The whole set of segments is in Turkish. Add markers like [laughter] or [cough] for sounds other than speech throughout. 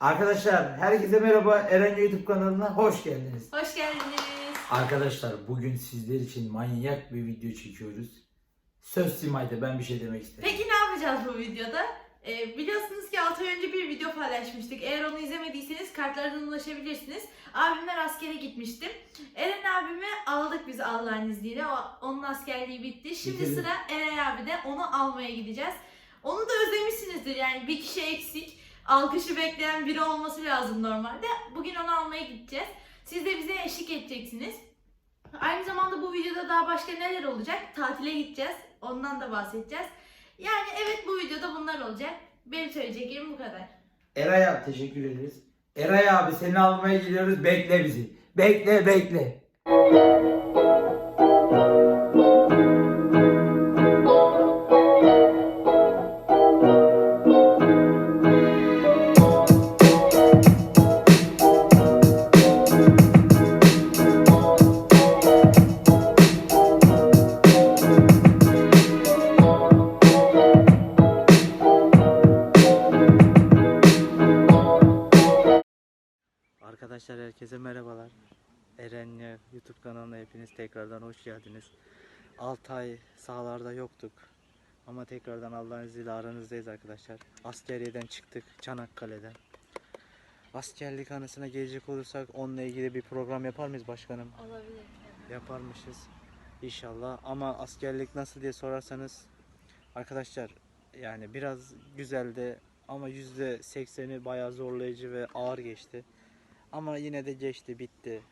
Arkadaşlar herkese merhaba. Eren YouTube kanalına hoş geldiniz. Hoş geldiniz. Arkadaşlar bugün sizler için manyak bir video çekiyoruz. Söz Simay'da ben bir şey demek istedim. Peki ne yapacağız bu videoda? Ee, biliyorsunuz ki 6 ay önce bir video paylaşmıştık. Eğer onu izlemediyseniz kartlardan ulaşabilirsiniz. Abimler askere gitmiştim. Eren abimi aldık biz Allah'ın izniyle. O- onun askerliği bitti. Şimdi Bitirdi. sıra Eren abi de onu almaya gideceğiz. Onu da özlemişsinizdir yani bir kişi eksik. Alkışı bekleyen biri olması lazım normalde. Bugün onu almaya gideceğiz. Siz de bize eşlik edeceksiniz. Aynı zamanda bu videoda daha başka neler olacak? Tatile gideceğiz. Ondan da bahsedeceğiz. Yani evet bu videoda bunlar olacak. Benim söyleyeceklerim bu kadar. Eray abi teşekkür ederiz. Eray abi seni almaya gidiyoruz. Bekle bizi. Bekle bekle. Arkadaşlar herkese merhabalar. Erenli YouTube kanalına hepiniz tekrardan hoş geldiniz. 6 ay sahalarda yoktuk. Ama tekrardan Allah'ın izniyle aranızdayız arkadaşlar. Askeriyeden çıktık Çanakkale'den. Askerlik anısına gelecek olursak onunla ilgili bir program yapar mıyız başkanım? Olabilir. Yaparmışız inşallah. Ama askerlik nasıl diye sorarsanız arkadaşlar yani biraz güzeldi ama yüzde sekseni bayağı zorlayıcı ve ağır geçti. Ama yine de geçti bitti.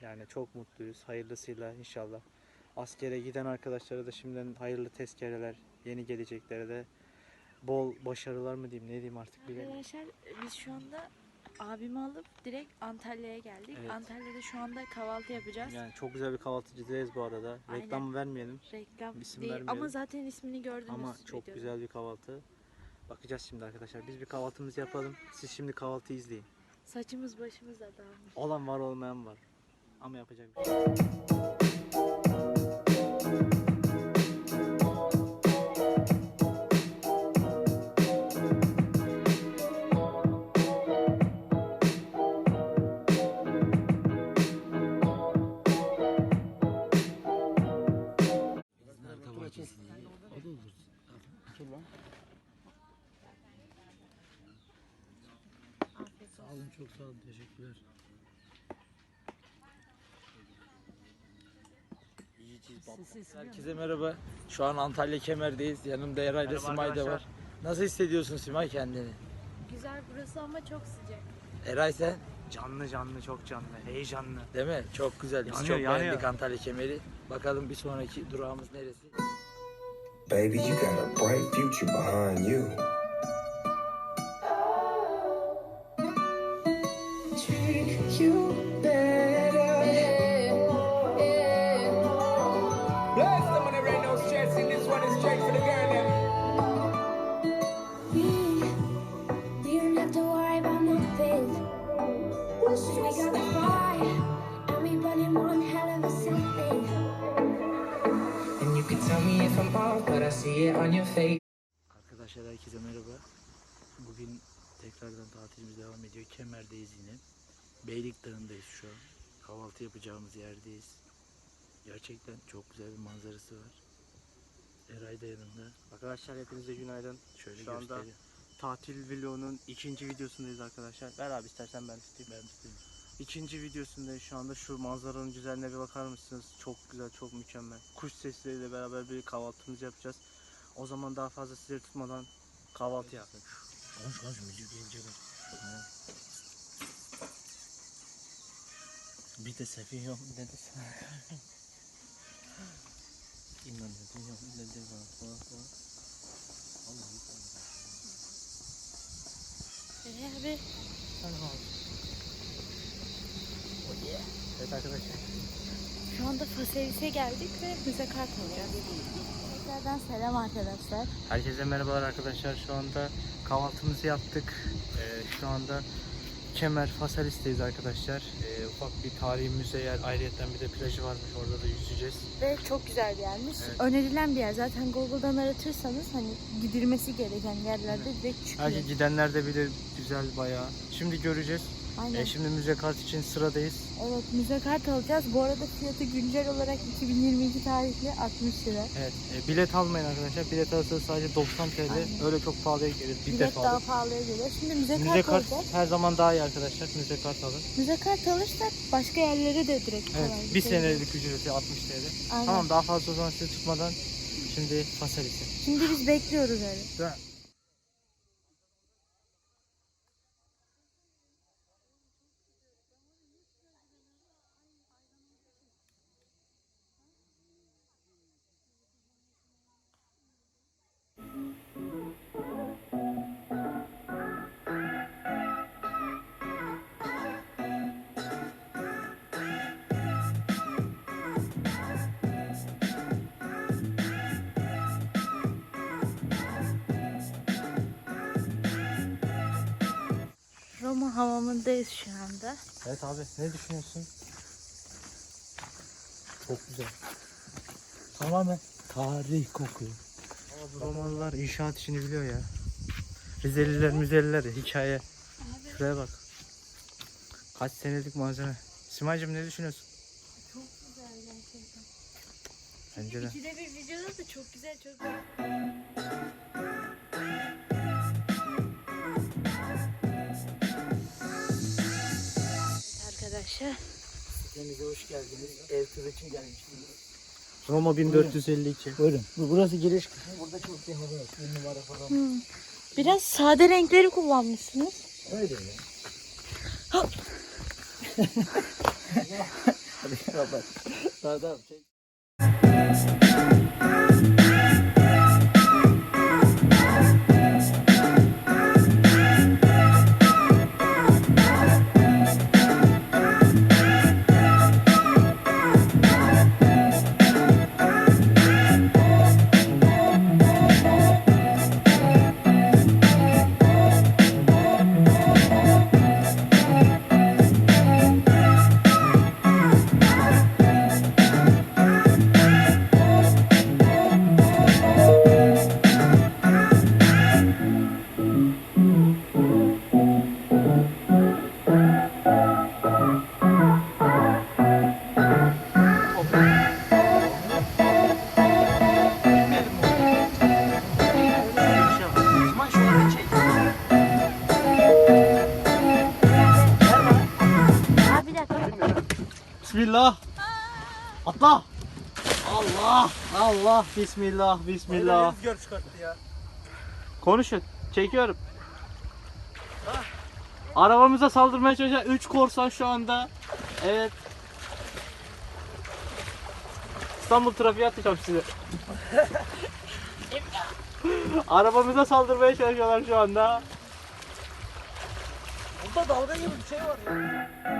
Yani çok mutluyuz hayırlısıyla inşallah. Askere giden arkadaşlara da şimdiden hayırlı tezkereler yeni geleceklere de bol başarılar mı diyeyim ne diyeyim artık bilemiyorum. Arkadaşlar biz şu anda abimi alıp direkt Antalya'ya geldik. Evet. Antalya'da şu anda kahvaltı yapacağız. Yani çok güzel bir kahvaltıcıdayız bu arada. Aynen. Reklam vermeyelim. Reklam İsim değil vermeyelim. ama zaten ismini gördünüz. Ama çok videoda. güzel bir kahvaltı. Bakacağız şimdi arkadaşlar. Biz bir kahvaltımızı yapalım. Siz şimdi kahvaltı izleyin. Saçımız başımız da dağılmış. Olan var olmayan var. Ama yapacak bir şey. Olun çok sağ olun teşekkürler. Herkese merhaba. Şu an Antalya Kemer'deyiz. Yanımda Eray ile Merhaba Simay da var. arkadaşlar. Nasıl hissediyorsun Simay kendini? Güzel burası ama çok sıcak. Eray sen? Canlı canlı çok canlı. Heyecanlı. Değil mi? Çok güzel. Biz Yanıyor, çok yanıyor. beğendik Antalya Kemer'i. Bakalım bir sonraki durağımız neresi? Baby, you got a bright future behind you. Arkadaşlar herkese merhaba. Bugün tekrardan tatilimiz devam ediyor. Kemer'deyiz yine. Beylikdağı'ndayız şu an. Kahvaltı yapacağımız yerdeyiz. Gerçekten çok güzel bir manzarası var. Eray da yanında. Arkadaşlar hepinize günaydın. Şöyle Şu anda tatil vlogunun ikinci videosundayız arkadaşlar. Ver abi istersen ben tutayım. Ben tutayım. İkinci videosundayız şu anda. Şu manzaranın güzelliğine bir bakar mısınız? Çok güzel, çok mükemmel. Kuş sesleriyle beraber bir kahvaltımızı yapacağız. O zaman daha fazla sizleri tutmadan kahvaltı yaptık. Konuş konuş müzik gelecek. Bir de seviyorum dedi. İnanıyorum dedi. Ee, abi Evet arkadaşlar. şu anda Faselis'e geldik ve müze kart alacağız. Tekrardan selam arkadaşlar. Herkese merhabalar arkadaşlar. Şu anda kahvaltımızı yaptık. Ee, şu anda Kemer Fasalis'teyiz arkadaşlar. Ee, ufak bir tarihi müze yer. Ayrıyeten bir de plajı varmış. Orada da yüzeceğiz. Ve çok güzel bir yermiş. Evet. Önerilen bir yer. Zaten Google'dan aratırsanız hani gidilmesi gereken yerlerde direkt çıkıyor. Belki gidenler de bilir güzel bayağı. Şimdi göreceğiz. Aynen. Ee, şimdi müze kart için sıradayız. Evet müze kart alacağız. Bu arada fiyatı güncel olarak 2022 tarihli 60 lira. Evet. e, bilet almayın arkadaşlar. Bilet alırsanız sadece 90 TL. Aynen. Öyle çok pahalıya gelir. Bir Bilet defa. daha pahalıya geliyor. Şimdi müze, Müze kart, kart alacağız. her zaman daha iyi arkadaşlar. Müze kart alın. Müze kart alırsak başka yerlere de direkt kolay Evet. Bir senelik ücreti 60 TL. Aynen. Tamam daha fazla o zaman sizi tutmadan şimdi fasalite. Şimdi biz bekliyoruz öyle. Roma hamamındayız şu anda. Evet abi ne düşünüyorsun? Çok güzel. Tamamen tarih kokuyor. Ama bu romanlar inşaat işini biliyor ya. Rizeliler müzeliler hikaye. Şuraya bak. Kaç senelik malzeme. Simay'cığım ne düşünüyorsun? Çok güzel gerçekten. Bence de. İkide bir videoda da çok güzel çok güzel. Arkadaşlar Sitemize hoş geldiniz. Ev turu için gelmişsiniz. Roma 1452. Buyurun. Bu- Burası giriş kısmı. Burada çok bir hava yok. Bir numara falan. hmm, biraz sade renkleri kullanmışsınız. Öyle mi? [laughs] Hadi kapat. Daha daha Bismillah. Atla. Allah. Allah. Bismillah. Bismillah. Rüzgar çıkarttı ya. Konuşun. Çekiyorum. Arabamıza saldırmaya çalışan 3 korsan şu anda. Evet. İstanbul trafiğe atacağım sizi. [laughs] Arabamıza saldırmaya çalışıyorlar şu anda. Burada dalga gibi bir şey var ya.